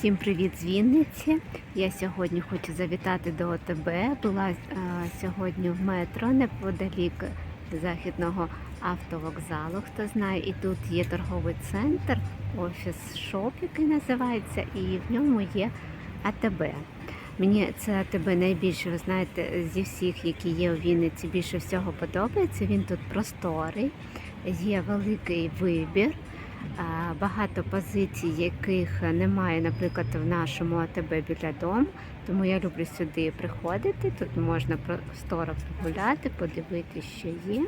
Всім привіт з Вінниці. Я сьогодні хочу завітати до ОТБ. Була е, сьогодні в метро неподалік західного автовокзалу. Хто знає, і тут є торговий центр, офіс шоп, який називається, і в ньому є АТБ. Мені це АТБ найбільше, ви знаєте, зі всіх, які є у Вінниці, більше всього подобається. Він тут просторий, є великий вибір. Багато позицій, яких немає, наприклад, в нашому АТБ біля дому. Тому я люблю сюди приходити. Тут можна просторо погуляти, подивитися, що є.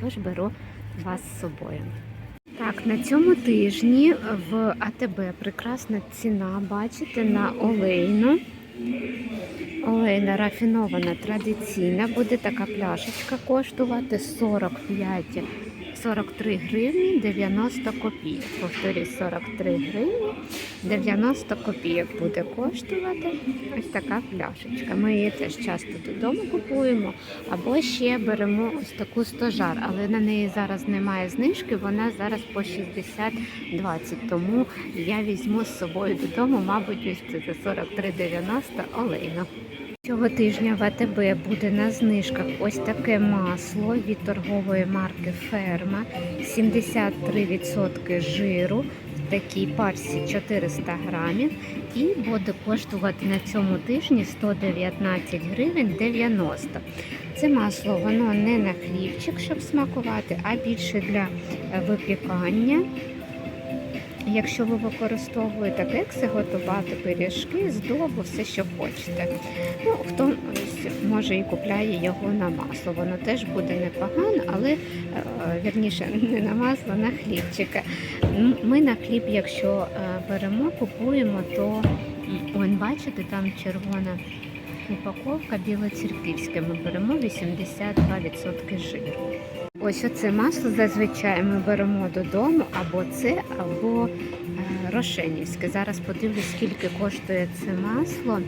Тож беру вас з собою. Так, на цьому тижні в АТБ прекрасна ціна, бачите, на олейну. Олейна рафінована традиційна. Буде така пляшечка коштувати 45 43 гривні 90 копійок. Повторюю, 43 гривні 90 копійок буде коштувати ось така пляшечка. Ми її теж часто додому купуємо. Або ще беремо ось таку стожар, але на неї зараз немає знижки, вона зараз по 60-20. Тому я візьму з собою додому, мабуть, ось це за 43,90 олейно. Цього тижня в АТБ буде на знижках ось таке масло від торгової марки Ферма 73% жиру в такій парсі 400 грамів і буде коштувати на цьому тижні 119 гривень 90. Це масло воно не на хлібчик, щоб смакувати, а більше для випікання. Якщо ви використовуєте кекси, готувати пиріжки, здобу, все, що хочете. Ну, хто може і купляє його на масло. Воно теж буде непогано, але е, вірніше не на масло, на хлібчика. Ми на хліб, якщо е, беремо, купуємо, то он, бачите, там червона упаковка білоцерківська. Ми беремо 82% жиру. Ось оце масло зазвичай ми беремо додому або це, або е, рошенівське. Зараз подивлюсь, скільки коштує це масло.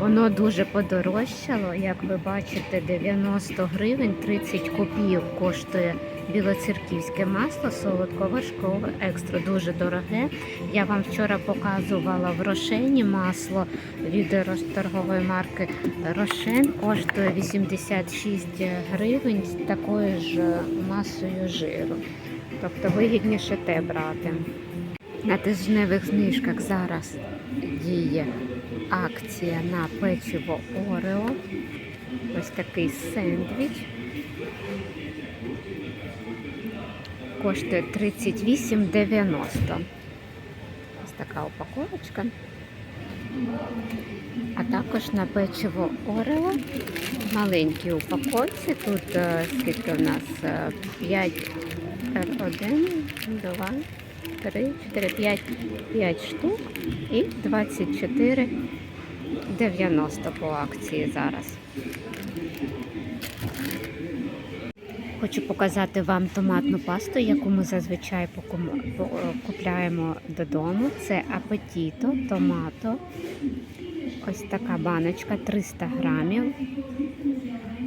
Воно дуже подорожчало, як ви бачите, 90 гривень 30 копійок коштує білоцерківське масло, солодковершкове, екстра дуже дороге. Я вам вчора показувала в Рошені масло від торгової марки Рошен коштує 86 гривень з такою ж масою жиру. Тобто вигідніше те брати. На тижневих знижках зараз діє акція на печиво Орео. Ось такий сендвіч. Коштує 38,90. Ось така упаковочка. А також на печиво Орео в маленькій упаковці. Тут е, скільки у нас 5, 1, 2, 3, 4, 5, 5 штук і 24,90 по акції зараз. Хочу показати вам томатну пасту, яку ми зазвичай купляємо додому. Це апетіто, томато. Ось така баночка 300 грамів.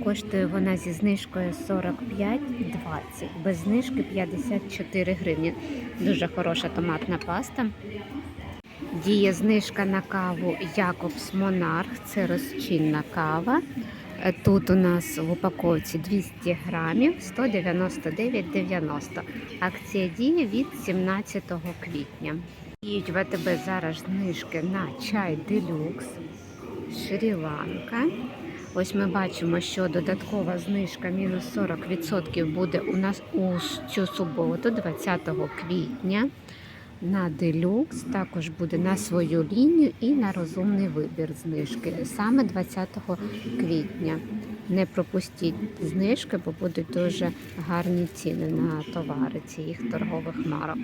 Коштує вона зі знижкою 45,20, без знижки 54 гривні. Дуже хороша томатна паста. Діє знижка на каву Якобс Монарх, це розчинна кава. Тут у нас в упаковці 200 грамів 199,90. Акція діє від 17 квітня. Діють в АТБ зараз знижки на чай делюкс Шрі-Ланка. Ось ми бачимо, що додаткова знижка мінус 40% буде у нас у цю суботу, 20 квітня. На делюкс також буде на свою лінію і на розумний вибір знижки саме 20 квітня. Не пропустіть знижки, бо будуть дуже гарні ціни на товари цих торгових марок.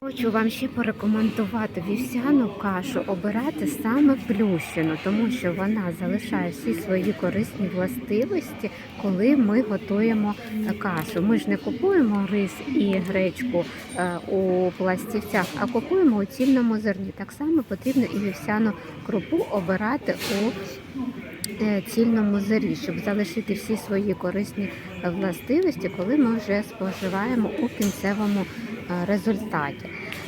Хочу вам ще порекомендувати вівсяну кашу обирати саме плющену, тому що вона залишає всі свої корисні властивості, коли ми готуємо кашу. Ми ж не купуємо рис і гречку е, у пластівцях, а купуємо у цільному зерні. Так само потрібно і вівсяну крупу обирати у цільному зері, щоб залишити всі свої корисні властивості, коли ми вже споживаємо у кінцевому е, результаті.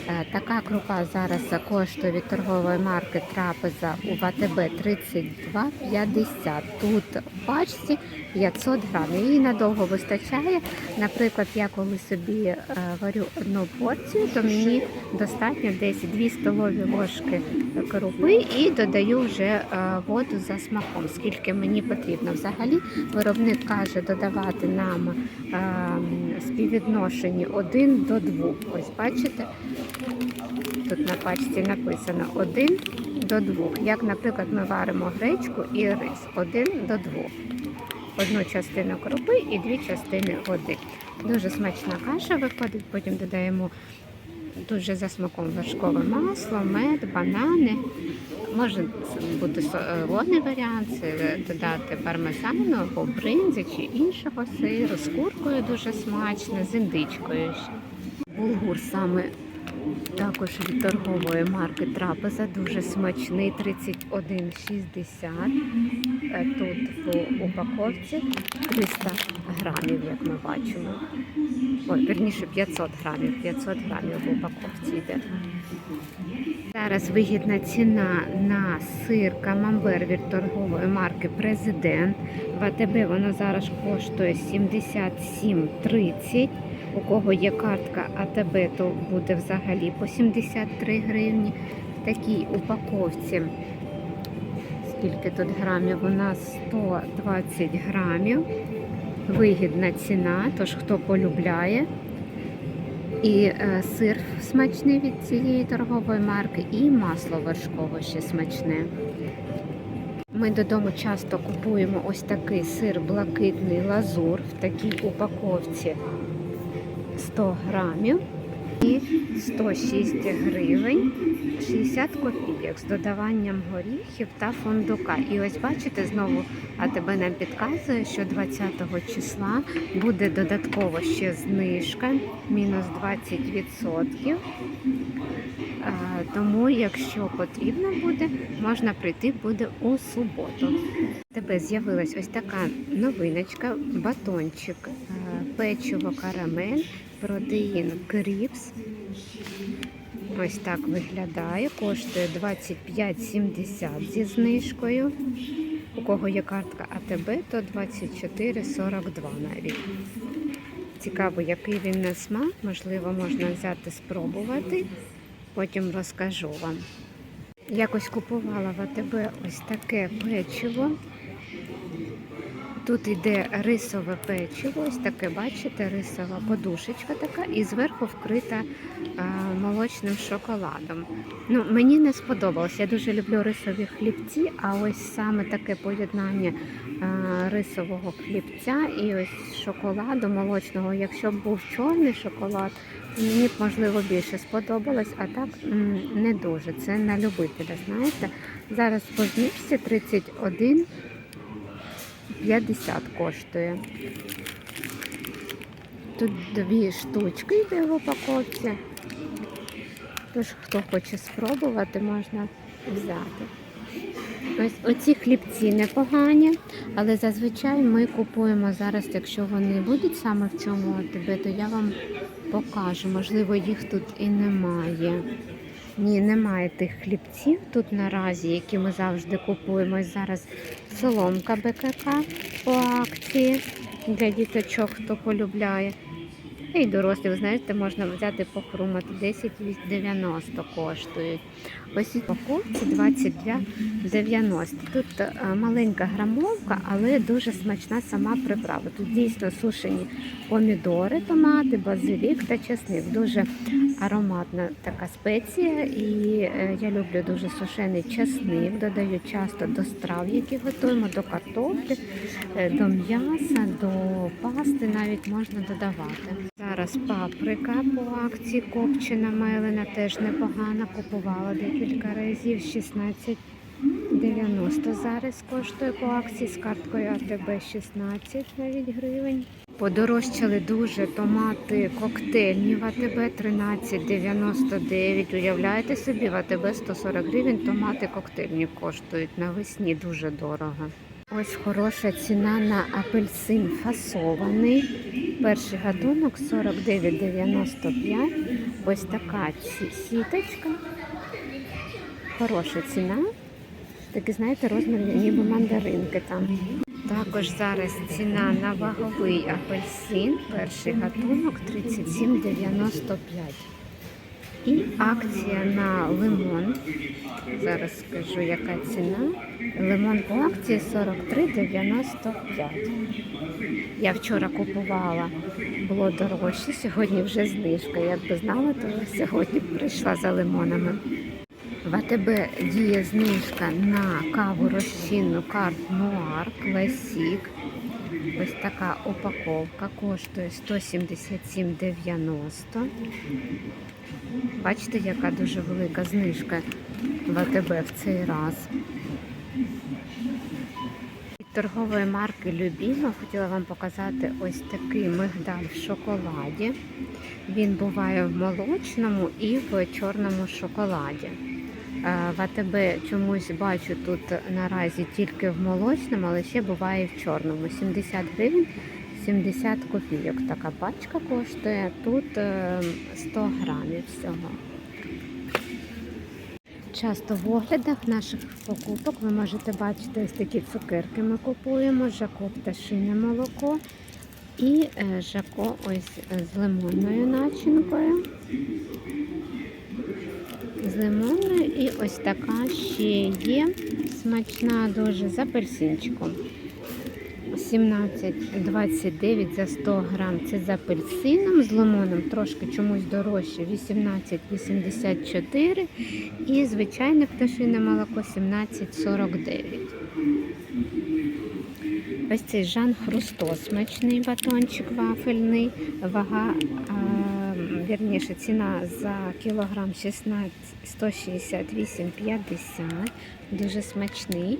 Е, Така крупа зараз коштує від торгової марки трапеза у ВТБ 32,50. Тут в пачці 500 грамів. Її надовго вистачає. Наприклад, я коли собі е, варю одну порцію, то мені достатньо десь 2 столові ложки крупи і додаю вже е, воду за смаком, скільки мені потрібно. Взагалі виробник каже додавати нам е, співвідношенні 1 до 2. Ось бачите? Тут на пачці написано 1 до 2. Як, наприклад, ми варимо гречку і рис 1 до 2. Одну частину крупи і дві частини води. Дуже смачна каша виходить, потім додаємо дуже за смаком вершкове масло, мед, банани. Може бути солоний варіант, додати пармезану або бринзи чи іншого сиру, з куркою дуже смачно, з індичкою ще. Булгур саме також від торгової марки Трапеза, дуже смачний, 31,60. Е, Тут в упаковці 300 грамів, як ми бачимо. Ой, верніше 500 грамів, 500 грамів в упаковці йде. Зараз вигідна ціна на сир камамбер від торгової марки Президент. В АТБ воно зараз коштує 77,30. У кого є картка АТБ, то буде взагалі по 73 гривні. В такій упаковці, скільки тут грамів? У нас 120 грамів. Вигідна ціна, тож хто полюбляє. І е, сир смачний від цієї торгової марки, і масло вершкове ще смачне. Ми додому часто купуємо ось такий сир блакитний лазур в такій упаковці 100 грамів і 106 гривень 60 копійок з додаванням горіхів та фундука. І ось бачите, знову АТБ нам підказує, що 20 числа буде додатково ще знижка, мінус 20%. Е, Тому, якщо потрібно буде, можна прийти буде у суботу. Тебе з'явилась ось така новиночка, батончик, печиво карамель, протеїн кріпс. Ось так виглядає. Коштує 25,70 зі знижкою. У кого є картка АТБ, то 24,42 навіть. Цікаво, який він на смак. Можливо, можна взяти спробувати. Потім розкажу вам. Якось купувала в АТБ ось таке печиво. Тут йде рисове печиво, ось таке, бачите, рисова подушечка така, і зверху вкрита а, молочним шоколадом. Ну, мені не сподобалось. Я дуже люблю рисові хлібці, а ось саме таке поєднання а, рисового хлібця і ось шоколаду молочного. Якщо б був чорний шоколад, мені б можливо більше сподобалось, а так не дуже. Це на любителя, знаєте. Зараз по знижці 31 50 коштує. Тут дві штучки йде в упаковці. Тож, хто хоче спробувати, можна взяти. Ось оці хлібці непогані, але зазвичай ми купуємо зараз, якщо вони будуть саме в цьому ОТБ, то я вам покажу. Можливо, їх тут і немає. Ні, немає тих хлібців тут наразі, які ми завжди купуємо. Зараз соломка БКК по акції для діточок, хто полюбляє. І дорослі, знаєте, можна взяти похрумати 10,90 коштують. Ось упаковці 22,90. Тут е, маленька грамовка, але дуже смачна сама приправа. Тут дійсно сушені помідори, томати, базилік та чесник. Дуже ароматна така спеція. І е, я люблю дуже сушений чесник. Додаю часто до страв, які готуємо, до картоплі, е, до м'яса, до пасти навіть можна додавати. Зараз паприка по акції копчена мелена теж непогана. Купувала декілька разів 16,90 зараз коштує по акції з карткою АТБ 16 навіть гривень. Подорожчали дуже томати коктейльні в АТБ 13,99. Уявляєте собі, в АТБ 140 гривень томати коктейльні коштують навесні дуже дорого. Ось хороша ціна на апельсин фасований. Перший гатунок 49,95, Ось така сіточка. Хороша ціна. Такі, знаєте, розмір ніби мандаринки там. Також зараз ціна на ваговий апельсин, перший гатунок 37,95. І акція на лимон. Зараз скажу, яка ціна. Лимон по акції 43,95. Я вчора купувала, було дорожче, сьогодні вже знижка. Якби знала, то сьогодні прийшла за лимонами. В АТБ діє знижка на каву розчинну карт Нуар Класік. Ось така упаковка коштує 177,90. Бачите, яка дуже велика знижка в АТБ в цей раз. Від торгової марки Любіма хотіла вам показати ось такий мигдаль в шоколаді. Він буває в молочному і в чорному шоколаді. Е, В АТБ чомусь бачу тут наразі тільки в молочному, але ще буває в чорному. 70 гривень 70 копійок. Така пачка коштує. Тут е, 100 грамів всього. Часто в оглядах наших покупок ви можете бачити ось такі цукерки ми купуємо, жако пташине молоко і е, жако ось е, з лимонною начинкою. З лимонною і ось така ще є смачна дуже з апельсинчиком. 17,29 за 100 грам. Це з апельсином, з лимоном трошки чомусь дорожче 18,84 і звичайне пташине молоко 17,49. Ось цей Жан Хрусто смачний батончик вафельний. Вага, а, вірніше, ціна за кілограм 16, 168,50. Дуже смачний.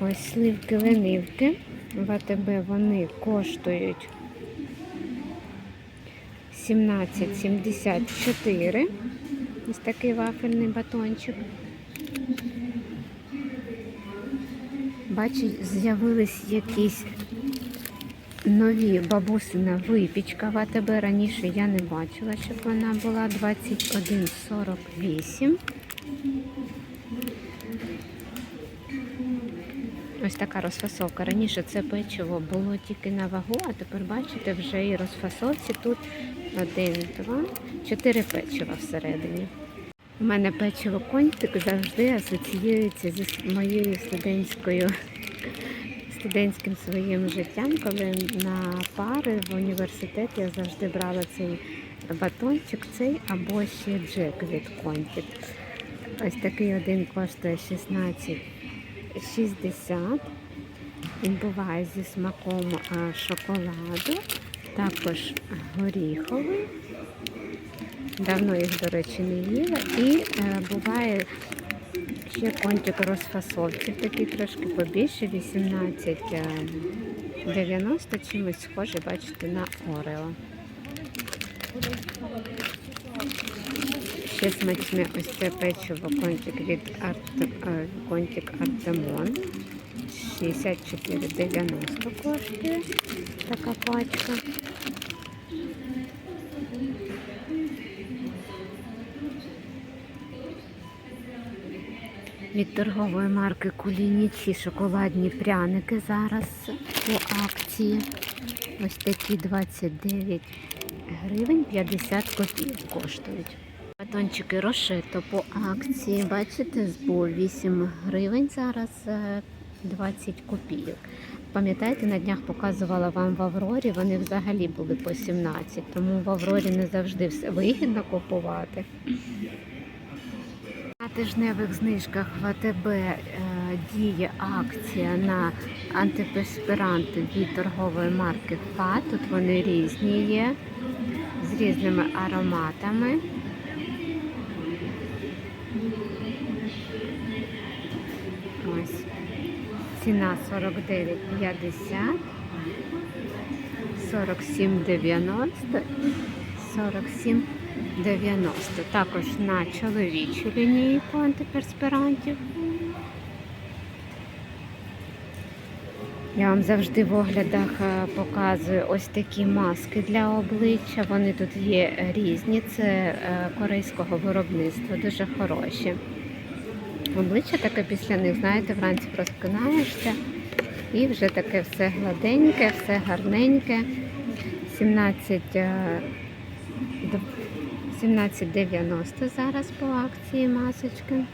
Ось сливки ленивки. В АТБ вони коштують 17,74. Ось такий вафельний батончик. Бачу, з'явились якісь нові бабусина випічка. В АТБ раніше я не бачила, щоб вона була 21,48. Ось така розфасовка. Раніше це печиво було тільки на вагу, а тепер бачите, вже і розфасовці тут один, два, чотири печива всередині. У мене печиво контик завжди асоціюється зі моєю студентською студентським своїм життям, коли на пари в університеті я завжди брала цей батончик, цей або ще джек від контик. Ось такий один коштує 16,60. Він буває зі смаком шоколаду, також горіховий. Давно їх, до речі, не їла. І е, буває ще кончик розфасовки, такий трошки побільше, 18,90 чимось схоже, бачите, на Орео. Ще смачне ось це печиво кончик від Арт... е, Артемон. 64,90 коштує така пачка. Від торгової марки Кулініці шоколадні пряники зараз по акції. Ось такі 29 гривень 50 копійок коштують. Батончики Рошето по акції. Бачите, по 8 гривень зараз е, 20 копійок. Пам'ятаєте, на днях показувала вам в Аврорі, вони взагалі були по 17, тому в Аврорі не завжди все вигідно купувати. На тижневих знижках в АТБ е, діє акція на антиперспіранти від торгової марки ФА. Тут вони різні є, з різними ароматами. Ціна 49,50, 47,90, 47,90. Також на чоловічу лінійку антиперспірантів. Я вам завжди в оглядах е, показую ось такі маски для обличчя. Вони тут є різні, це е, корейського виробництва, дуже хороші. Обличчя таке після них, знаєте, вранці проскинаєшся і вже таке все гладеньке, все гарненьке. 17, е, 17,90 зараз по акції масочки.